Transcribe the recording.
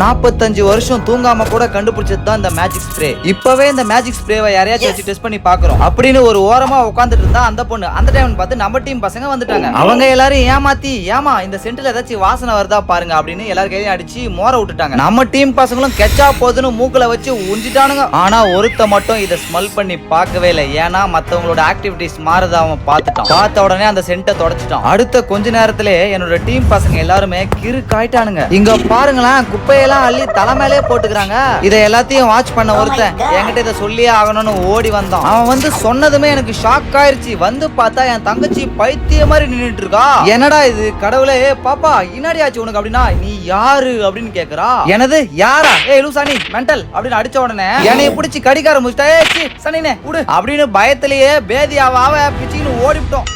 நாற்பத்தஞ்சு வருஷம் தூங்காம கூட கண்டுபிடிச்சது தான் இந்த மேஜிக் ஸ்ப்ரே இப்பவே இந்த மேஜிக் ஸ்ப்ரேவை யாரையாச்சும் வச்சு டெஸ்ட் பண்ணி பாக்குறோம் அப்படின்னு ஒரு ஓரமா உட்காந்துட்டு இருந்தா அந்த பொண்ணு. அந்த டைம் பார்த்து நம்ம டீம் பசங்க வந்துட்டாங்க. அவங்க எல்லாரும் ஏமாத்தி ஏமா இந்த சென்ட்ல ஏதாச்சும் வாசனை வருதா பாருங்க அப்படின்னு எல்லாரும் கையிலும் அடிச்சு மோர விட்டுட்டாங்க. நம்ம டீம் பசங்களும் கெச்சா போதுன்னு மூக்குல வச்சு உஞ்சிட்டானுங்க ஆனா ஒருத்த மட்டும் இதை ஸ்மெல் பண்ணி பார்க்கவே இல்லை. ஏன்னா மத்தவங்களோட ஆக்டிவிட்டிஸ் மாறத அவன் பார்த்துட்டான். பார்த்த உடனே அந்த சென்ட்டை தொடச்சிட்டான். அடுத்த கொஞ்ச நேரத்திலே என்னோட டீம் பசங்க எல்லாருமே கிறு காயிட்டானுங்க இங்க பாருங்களேன் குப்பையெல்லாம் அள்ளி தலை மேலே போட்டுக்கிறாங்க. இதை எல்லாத்தையும் வாட்ச் பண்ண ஒருத்தன் என்கிட்ட இதை சொல்லியே ஆகணும்னு ஓடி வந்தான். அவன் வந்து சொன்னதுமே எனக்கு ஷாக் ஆயிருச்சு. வந்து பார்த்தா என் தங்கச்சி பைத்திய மாதிரி நின்னுட்டு இருக்கா. என்னடா இது கடவுளே? பாப்பா இன்னாடி ஆச்சு உனக்கு அப்படின்னா? நீ யாரு அப்படின்னு கேக்குறா. எனது யாரா? ஏய் லூசானி மென்டல் அப்படின்னு அடிச்ச உடனே என்னைய பிடிச்சி கடிக்க ஆரம்பிச்சிட்டா. ஏ சனினே விடு அப்படின்னு பயத்திலேயே பேதியாவாவ பிச்சின்னு ஓடிவிட்டோம்.